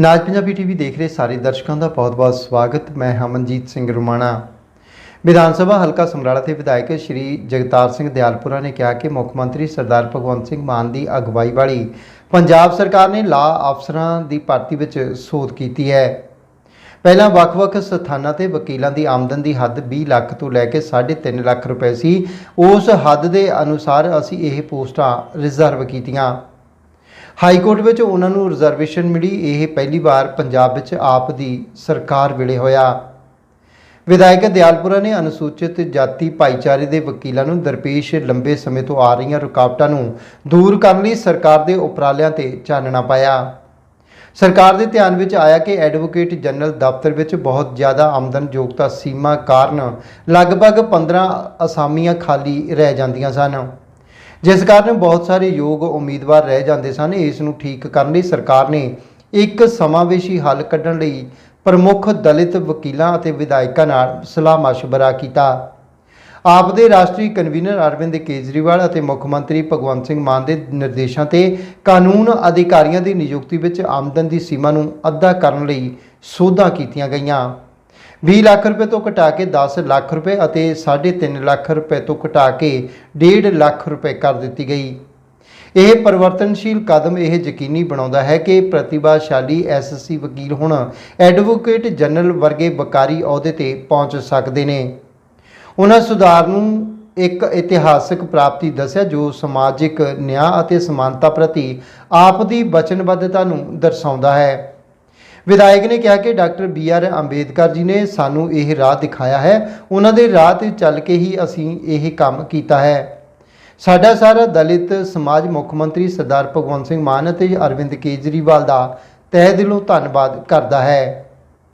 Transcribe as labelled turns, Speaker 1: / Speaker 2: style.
Speaker 1: ਨਾਜ Punjabi TV ਦੇਖ ਰਹੇ ਸਾਰੇ ਦਰਸ਼ਕਾਂ ਦਾ ਬਹੁਤ-ਬਹੁਤ ਸਵਾਗਤ। ਮੈਂ ਹਮਨਜੀਤ ਸਿੰਘ ਰੁਮਾਣਾ। ਵਿਧਾਨ ਸਭਾ ਹਲਕਾ ਸਮਰਾਲਾ ਦੇ ਵਿਧਾਇਕ ਸ਼੍ਰੀ ਜਗਤਾਰ ਸਿੰਘ ਦਿਆਲਪੁਰਾ ਨੇ ਕਿਹਾ ਕਿ ਮੁੱਖ ਮੰਤਰੀ ਸਰਦਾਰ ਭਗਵੰਤ ਸਿੰਘ ਮਾਨ ਦੀ ਅਗਵਾਈ ਵਾਲੀ ਪੰਜਾਬ ਸਰਕਾਰ ਨੇ ਲਾ ਅਫਸਰਾਂ ਦੀ ਭਰਤੀ ਵਿੱਚ ਸੋਧ ਕੀਤੀ ਹੈ। ਪਹਿਲਾਂ ਵੱਖ-ਵੱਖ ਸਥਾਨਾਂ ਤੇ ਵਕੀਲਾਂ ਦੀ ਆਮਦਨ ਦੀ ਹੱਦ 20 ਲੱਖ ਤੋਂ ਲੈ ਕੇ 3.5 ਲੱਖ ਰੁਪਏ ਸੀ। ਉਸ ਹੱਦ ਦੇ ਅਨੁਸਾਰ ਅਸੀਂ ਇਹ ਪੋਸਟਾਂ ਰਿਜ਼ਰਵ ਕੀਤੀਆਂ। ਹਾਈ ਕੋਰਟ ਵਿੱਚ ਉਹਨਾਂ ਨੂੰ ਰਿਜ਼ਰਵੇਸ਼ਨ ਮਿਲੀ, ਇਹ ਪਹਿਲੀ ਵਾਰ ਪੰਜਾਬ ਵਿੱਚ ਆਪ ਦੀ ਸਰਕਾਰ ਵੇਲੇ ਹੋਇਆ। ਵਿਧਾਇਕ ਦਿਆਲਪੁਰਾ ਨੇ ਅਨੁਸੂਚਿਤ ਜਾਤੀ ਭਾਈਚਾਰੇ ਦੇ ਵਕੀਲਾਂ ਨੂੰ ਦਰਪੇਸ਼ ਲੰਬੇ ਸਮੇਂ ਤੋਂ ਆ ਰਹੀਆਂ ਰੁਕਾਵਟਾਂ ਨੂੰ ਦੂਰ ਕਰਨ ਲਈ ਸਰਕਾਰ ਦੇ ਉਪਰਾਲਿਆਂ ਤੇ ਚਾਨਣਾ ਪਾਇਆ। ਸਰਕਾਰ ਦੇ ਧਿਆਨ ਵਿੱਚ ਆਇਆ ਕਿ ਐਡਵੋਕੇਟ ਜਨਰਲ ਦਫ਼ਤਰ ਵਿੱਚ ਬਹੁਤ ਜ਼ਿਆਦਾ ਆਮਦਨ ਯੋਗਤਾ ਸੀਮਾ ਕਾਰਨ ਲਗਭਗ 15 ਅਸਾਮੀਆਂ ਖਾਲੀ ਰਹਿ ਜਾਂਦੀਆਂ ਸਨ। ਜਿਸ ਕਾਰਨ ਬਹੁਤ ਸਾਰੇ ਯੋਗ ਉਮੀਦਵਾਰ ਰਹਿ ਜਾਂਦੇ ਸਨ, ਇਸ ਨੂੰ ਠੀਕ ਕਰਨ ਲਈ ਸਰਕਾਰ ਨੇ ਇੱਕ ਸਮਾਵੇਸ਼ੀ ਹੱਲ ਕੱਢਣ ਲਈ ਪ੍ਰਮੁੱਖ ਦਲਿਤ ਵਕੀਲਾਂ ਅਤੇ ਵਿਧਾਇਕਾਂ ਨਾਲ ਸਲਾਹ ਮਸ਼ਵਰਾ ਕੀਤਾ। ਆਪ ਦੇ ਰਾਸ਼ਟਰੀ ਕਨਵੀਨਰ ਅਰਵਿੰਦ ਕੇਜਰੀਵਾਲ ਅਤੇ ਮੁੱਖ ਮੰਤਰੀ ਭਗਵੰਤ ਸਿੰਘ ਮਾਨ ਦੇ ਨਿਰਦੇਸ਼ਾਂ ਤੇ ਕਾਨੂੰਨ ਅਧਿਕਾਰੀਆਂ ਦੀ ਨਿਯੁਕਤੀ ਵਿੱਚ ਆਮਦਨ ਦੀ ਸੀਮਾ ਨੂੰ ਅੱਧਾ ਕਰਨ ਲਈ ਸੋਧਾਂ ਕੀਤੀਆਂ ਗਈਆਂ। 20 ਲੱਖ ਰੁਪਏ ਤੋਂ ਘਟਾ ਕੇ 10 ਲੱਖ ਰੁਪਏ ਅਤੇ 3.5 ਲੱਖ ਰੁਪਏ ਤੋਂ ਘਟਾ ਕੇ 1.5 ਲੱਖ ਰੁਪਏ ਕਰ ਦਿੱਤੀ ਗਈ। ਇਹ ਪਰਿਵਰਤਨਸ਼ੀਲ ਕਦਮ ਇਹ ਯਕੀਨੀ ਬਣਾਉਂਦਾ ਹੈ ਕਿ ਪ੍ਰਤਿਭਾਸ਼ਾਲੀ ਐਸਸੀ ਵਕੀਲ ਹੁਣ ਐਡਵੋਕੇਟ ਜਨਰਲ ਵਰਗੇ ਵਕਾਰੀ ਅਹੁਦੇ ਤੇ ਪਹੁੰਚ ਸਕਦੇ ਨੇ। ਉਹਨਾਂ ਸੁਧਾਰ ਨੂੰ ਇੱਕ ਇਤਿਹਾਸਕ ਪ੍ਰਾਪਤੀ ਦੱਸਿਆ ਜੋ ਸਮਾਜਿਕ ਨਿਆਂ ਅਤੇ ਸਮਾਨਤਾ ਪ੍ਰਤੀ ਆਪ ਦੀ ਵਚਨਬੱਧਤਾ ਨੂੰ ਦਰਸਾਉਂਦਾ ਹੈ। ਵਿਧਾਇਕ ਨੇ ਕਿਹਾ ਕਿ doctor B R Ambedkar ji ਨੇ ਸਾਨੂੰ ਇਹ ਰਾਹ ਦਿਖਾਇਆ ਹੈ। ਉਹਨਾਂ ਦੇ ਰਾਹ ਤੇ ਚੱਲ ਕੇ ਹੀ ਅਸੀਂ ਇਹ ਕੰਮ ਕੀਤਾ ਹੈ। ਸਾਡਾ ਸਾਰਾ ਦਲਿਤ ਸਮਾਜ ਮੁੱਖ ਮੰਤਰੀ ਸਰਦਾਰ ਭਗਵੰਤ ਸਿੰਘ ਮਾਨ ਅਤੇ ਅਰਵਿੰਦ ਕੇਜਰੀਵਾਲ ਦਾ ਤਹਿ ਦਿਲੋਂ ਧੰਨਵਾਦ ਕਰਦਾ ਹੈ।